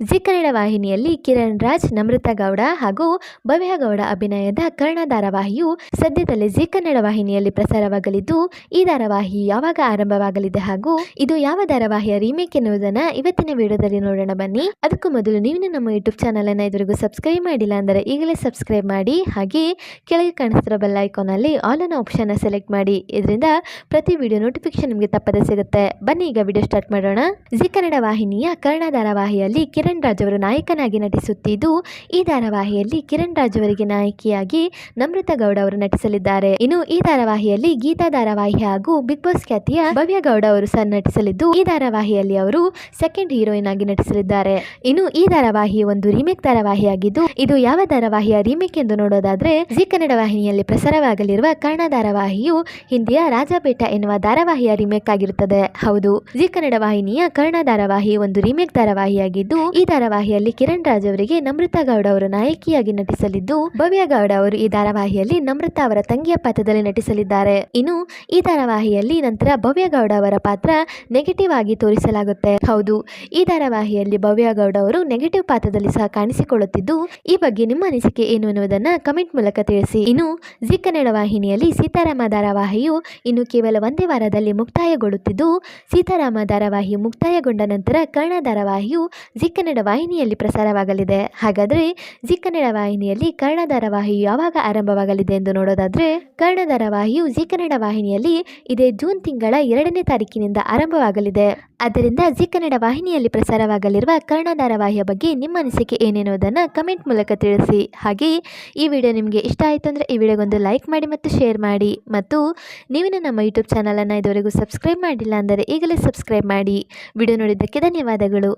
G Kannada ವಾಹಿನಿಯಲ್ಲಿ ಕಿರಣ್ ರಾಜ್ ನಮೃತಾ ಗೌಡ ಹಾಗೂ ಭವ್ಯ ಗೌಡ ಅಭಿನಯದ ಕರ್ಣ ಧಾರಾವಾಹಿಯು ಸದ್ಯದಲ್ಲೇ ಜಿ ಕನ್ನಡ ವಾಹಿನಿಯಲ್ಲಿ ಪ್ರಸಾರವಾಗಲಿದ್ದು, ಈ ಧಾರಾವಾಹಿ ಯಾವಾಗ ಆರಂಭವಾಗಲಿದೆ ಹಾಗೂ ಇದು ಯಾವ ಧಾರಾವಾಹಿಯ ರೀಮೇಕ್ ಎನ್ನುವುದನ್ನು ಇವತ್ತಿನ ವಿಡಿಯೋದಲ್ಲಿ ನೋಡೋಣ ಬನ್ನಿ. ಅದಕ್ಕೂ ಮೊದಲು ನೀವು ನಮ್ಮ ಯೂಟ್ಯೂಬ್ ಚಾನಲ್ ಅನ್ನು ಇದುವರೆಗೂ ಸಬ್ಸ್ಕ್ರೈಬ್ ಮಾಡಿಲ್ಲ ಅಂದರೆ ಈಗಲೇ ಸಬ್ಸ್ಕ್ರೈಬ್ ಮಾಡಿ. ಹಾಗೆ ಕೆಳಗೆ ಕಾಣಿಸ್ತಿರೋ ಬೆಲ್ ಐಕಾನ್ ಅಲ್ಲಿ ಆಲ್ ಅನ್ನ ಆಪ್ಷನ್ ಸೆಲೆಕ್ಟ್ ಮಾಡಿ. ಇದರಿಂದ ಪ್ರತಿ ವಿಡಿಯೋ ನೋಟಿಫಿಕೇಶನ್ ನಿಮಗೆ ತಪ್ಪದೆ ಸಿಗುತ್ತೆ. ಬನ್ನಿ, ಈಗ ವಿಡಿಯೋ ಸ್ಟಾರ್ಟ್ ಮಾಡೋಣ. ಜಿ ಕನ್ನಡ ವಾಹಿನಿಯ ಕರ್ಣ ಧಾರಾವಾಹಿಯಲ್ಲಿ ಕಿರಣ್ ರಾಜ್ ಅವರು ನಾಯಕನಾಗಿ ನಟಿಸುತ್ತಿದ್ದು, ಈ ಧಾರಾವಾಹಿಯಲ್ಲಿ ಕಿರಣ್ ರಾಜ್ ಅವರಿಗೆ ನಾಯಕಿಯಾಗಿ ನಮ್ರತಾ ಗೌಡ ಅವರು ನಟಿಸಲಿದ್ದಾರೆ. ಇನ್ನು ಈ ಧಾರಾವಾಹಿಯಲ್ಲಿ ಗೀತಾ ಧಾರಾವಾಹಿ ಹಾಗೂ ಬಿಗ್ ಬಾಸ್ ಖ್ಯಾತಿಯ ಭವ್ಯ ಗೌಡ ಅವರು ಸಹ ನಟಿಸಲಿದ್ದು, ಈ ಧಾರಾವಾಹಿಯಲ್ಲಿ ಅವರು ಸೆಕೆಂಡ್ ಹೀರೋಯಿನ್ ಆಗಿ ನಟಿಸಲಿದ್ದಾರೆ. ಇನ್ನು ಈ ಧಾರಾವಾಹಿ ಒಂದು ರೀಮೇಕ್ ಧಾರಾವಾಹಿಯಾಗಿದ್ದು, ಇದು ಯಾವ ಧಾರಾವಾಹಿಯ ರೀಮೇಕ್ ಎಂದು ನೋಡೋದಾದ್ರೆ, ಜಿ ಕನ್ನಡ ವಾಹಿನಿಯಲ್ಲಿ ಪ್ರಸಾರವಾಗಲಿರುವ ಕರ್ಣ ಧಾರಾವಾಹಿಯು ಹಿಂದಿಯ ರಾಜಪೇಟ ಎನ್ನುವ ಧಾರಾವಾಹಿಯ ರೀಮೇಕ್ ಆಗಿರುತ್ತದೆ. ಹೌದು, ಜಿ ಕನ್ನಡ ವಾಹಿನಿಯ ಕರ್ಣ ಧಾರಾವಾಹಿ ಒಂದು ರೀಮೇಕ್ ಧಾರಾವಾಹಿಯಾಗಿದ್ದು ಈ ಧಾರಾವಾಹಿಯಲ್ಲಿ ಕಿರಣ್ ರಾಜ್ ಅವರಿಗೆ ನಮ್ರತಾ ಗೌಡ ಅವರು ನಾಯಕಿಯಾಗಿ ನಟಿಸಲಿದ್ದು, ಭವ್ಯ ಗೌಡ ಅವರು ಈ ಧಾರಾವಾಹಿಯಲ್ಲಿ ನಮ್ರತಾ ಅವರ ತಂಗಿಯ ಪಾತ್ರದಲ್ಲಿ ನಟಿಸಲಿದ್ದಾರೆ. ಇನ್ನು ಈ ಧಾರಾವಾಹಿಯಲ್ಲಿ ನಂತರ ಭವ್ಯ ಗೌಡ ಅವರ ಪಾತ್ರ ನೆಗೆಟಿವ್ ಆಗಿ ತೋರಿಸಲಾಗುತ್ತೆ. ಹೌದು, ಈ ಧಾರಾವಾಹಿಯಲ್ಲಿ ಭವ್ಯ ಗೌಡ ಅವರು ನೆಗೆಟಿವ್ ಪಾತ್ರದಲ್ಲಿ ಸಹ ಕಾಣಿಸಿಕೊಳ್ಳುತ್ತಿದ್ದು, ಈ ಬಗ್ಗೆ ನಿಮ್ಮ ಅನಿಸಿಕೆ ಏನು ಎನ್ನುವುದನ್ನ ಕಮೆಂಟ್ ಮೂಲಕ ತಿಳಿಸಿ. ಇನ್ನು ಜಿ ಕನ್ನಡ ವಾಹಿನಿಯಲ್ಲಿ ಸೀತಾರಾಮ ಧಾರಾವಾಹಿಯು ಇನ್ನು ಕೇವಲ ಒಂದೇ ವಾರದಲ್ಲಿ ಮುಕ್ತಾಯಗೊಳ್ಳುತ್ತಿದ್ದು, ಸೀತಾರಾಮ ಧಾರಾವಾಹಿ ಮುಕ್ತಾಯಗೊಂಡ ನಂತರ ಕರ್ಣ ಧಾರಾವಾಹಿಯು ಜಿ ಕನ್ನಡ ವಾಹಿನಿಯಲ್ಲಿ ಪ್ರಸಾರವಾಗಲಿದೆ. ಹಾಗಾದರೆ ಜಿ ಕನ್ನಡ ವಾಹಿನಿಯಲ್ಲಿ ಕರ್ಣ ಧಾರಾವಾಹಿಯು ಯಾವಾಗ ಆರಂಭವಾಗಲಿದೆ ಎಂದು ನೋಡೋದಾದ್ರೆ ಕರ್ಣ ಧಾರಾವಾಹಿಯು ಜಿ ಕನ್ನಡ ವಾಹಿನಿಯಲ್ಲಿ ಇದೇ ಜೂನ್ ತಿಂಗಳ ಎರಡನೇ ತಾರೀಕಿನಿಂದ ಆರಂಭವಾಗಲಿದೆ. ಆದ್ದರಿಂದ ಜಿ ಕನ್ನಡ ವಾಹಿನಿಯಲ್ಲಿ ಪ್ರಸಾರವಾಗಲಿರುವ ಕರ್ಣ ಧಾರಾವಾಹಿಯ ಬಗ್ಗೆ ನಿಮ್ಮ ಅನಿಸಿಕೆ ಏನೇನೋದನ್ನು ಕಮೆಂಟ್ ಮೂಲಕ ತಿಳಿಸಿ. ಹಾಗೆ ಈ ವಿಡಿಯೋ ನಿಮಗೆ ಇಷ್ಟ ಆಯಿತು ಅಂದರೆ ಈ ವಿಡಿಯೋಗೊಂದು ಲೈಕ್ ಮಾಡಿ ಮತ್ತು ಶೇರ್ ಮಾಡಿ. ಮತ್ತು ನೀವಿನ ನಮ್ಮ ಯೂಟ್ಯೂಬ್ ಚಾನಲನ್ನು ಇದುವರೆಗೂ ಸಬ್ಸ್ಕ್ರೈಬ್ ಮಾಡಿಲ್ಲ ಅಂದರೆ ಈಗಲೇ ಸಬ್ಸ್ಕ್ರೈಬ್ ಮಾಡಿ. ವಿಡಿಯೋ ನೋಡಿದ್ದಕ್ಕೆ ಧನ್ಯವಾದಗಳು.